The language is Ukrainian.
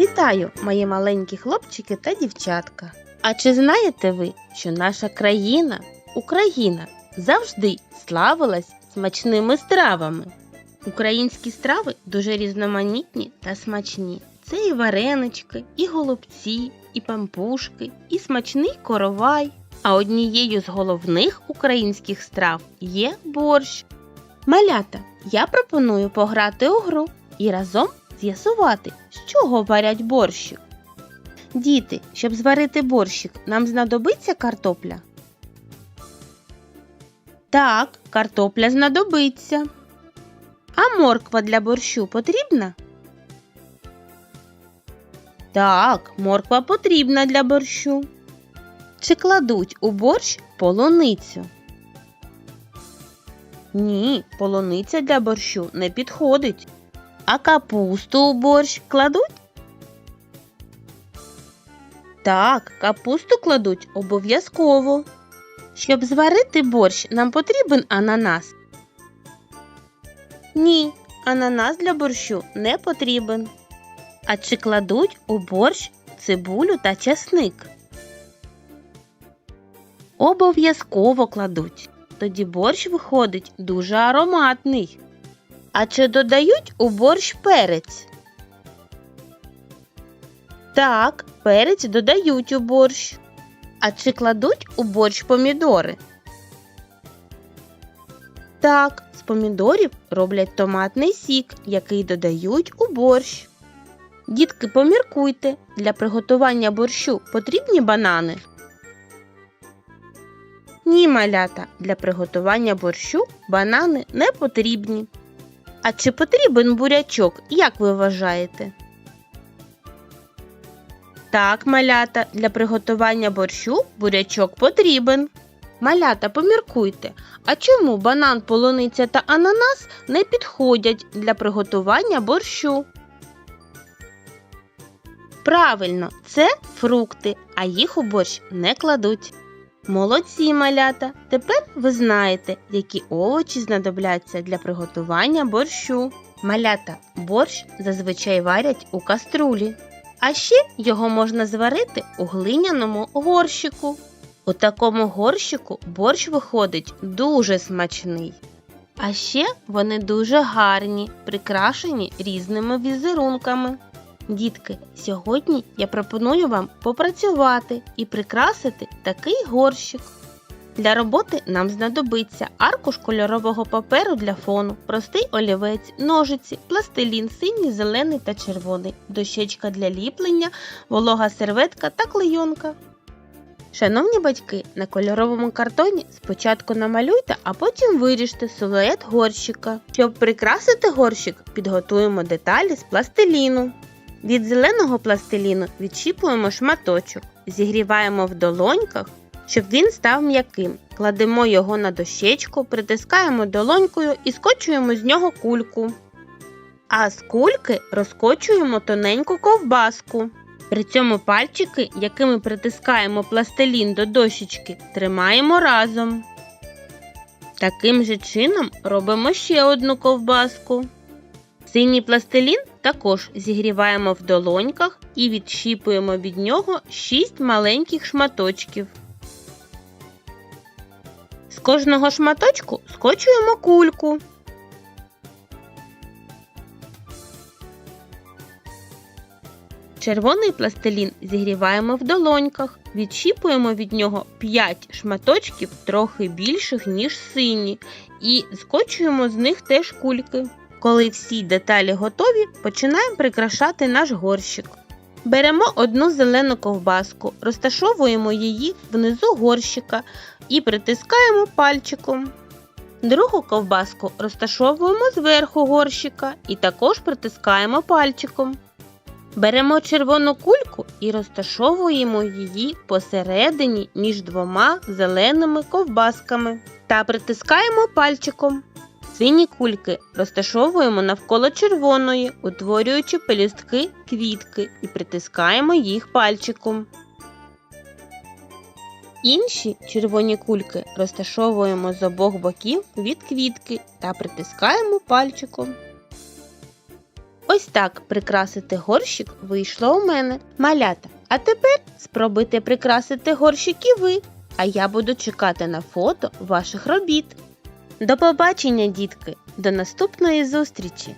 Вітаю, мої маленькі хлопчики та дівчатка. А чи знаєте ви, що наша країна, Україна, завжди славилась смачними стравами? Українські страви дуже різноманітні та смачні. Це і варенички, і голубці, і пампушки, і смачний коровай. А однією з головних українських страв є борщ. Малята, я пропоную пограти у гру і разом з'ясувати, з чого варять борщик. Діти, щоб зварити борщик, нам знадобиться картопля? Так, картопля знадобиться. А морква для борщу потрібна? Так, морква потрібна для борщу. Чи кладуть у борщ полуницю? Ні, полуниця для борщу не підходить. А капусту у борщ кладуть? Так, капусту кладуть обов'язково. Щоб зварити борщ, нам потрібен ананас. Ні, ананас для борщу не потрібен. А чи кладуть у борщ цибулю та часник? Обов'язково кладуть. Тоді борщ виходить дуже ароматний. А чи додають у борщ перець? Так, перець додають у борщ. А чи кладуть у борщ помідори? Так, з помідорів роблять томатний сік, який додають у борщ. Дітки, поміркуйте, для приготування борщу потрібні банани? Ні, малята, для приготування борщу банани не потрібні. А чи потрібен бурячок, як ви вважаєте? Так, малята, для приготування борщу бурячок потрібен. Малята, поміркуйте, а чому банан, полуниця та ананас не підходять для приготування борщу? Правильно, це фрукти, а їх у борщ не кладуть. Молодці малята! Тепер ви знаєте, які овочі знадобляться для приготування борщу. Малята, борщ зазвичай варять у каструлі, а ще його можна зварити у глиняному горщику. У такому горщику борщ виходить дуже смачний. А ще вони дуже гарні, прикрашені різними візерунками. Дітки, сьогодні я пропоную вам попрацювати і прикрасити такий горщик. Для роботи нам знадобиться аркуш кольорового паперу для фону, простий олівець, ножиці, пластилін синій, зелений та червоний, дощечка для ліплення, волога серветка та клейонка. Шановні батьки, на кольоровому картоні спочатку намалюйте, а потім виріжте силует горщика. Щоб прикрасити горщик, підготуємо деталі з пластиліну. Від зеленого пластиліну відчіпуємо шматочок, зігріваємо в долоньках, щоб він став м'яким. Кладемо його на дощечку, притискаємо долонькою і скочуємо з нього кульку. А з кульки розкочуємо тоненьку ковбаску. При цьому пальчики, якими притискаємо пластилін до дощечки, тримаємо разом. Таким же чином робимо ще одну ковбаску. Синій пластилін також зігріваємо в долоньках і відщіпуємо від нього 6 маленьких шматочків. З кожного шматочку скочуємо кульку. Червоний пластилін зігріваємо в долоньках, відщіпуємо від нього 5 шматочків трохи більших, ніж сині, і скочуємо з них теж кульки. Коли всі деталі готові, починаємо прикрашати наш горщик. Беремо одну зелену ковбаску, розташовуємо її внизу горщика і притискаємо пальчиком. Другу ковбаску розташовуємо зверху горщика і також притискаємо пальчиком. Беремо червону кульку і розташовуємо її посередині між двома зеленими ковбасками та притискаємо пальчиком. Сині кульки розташовуємо навколо червоної, утворюючи пелюстки квітки і притискаємо їх пальчиком. Інші червоні кульки розташовуємо з обох боків від квітки та притискаємо пальчиком. Ось так прикрасити горщик вийшло у мене. Малята. А тепер спробуйте прикрасити горщик і ви. А я буду чекати на фото ваших робіт. До побачення, дітки! До наступної зустрічі!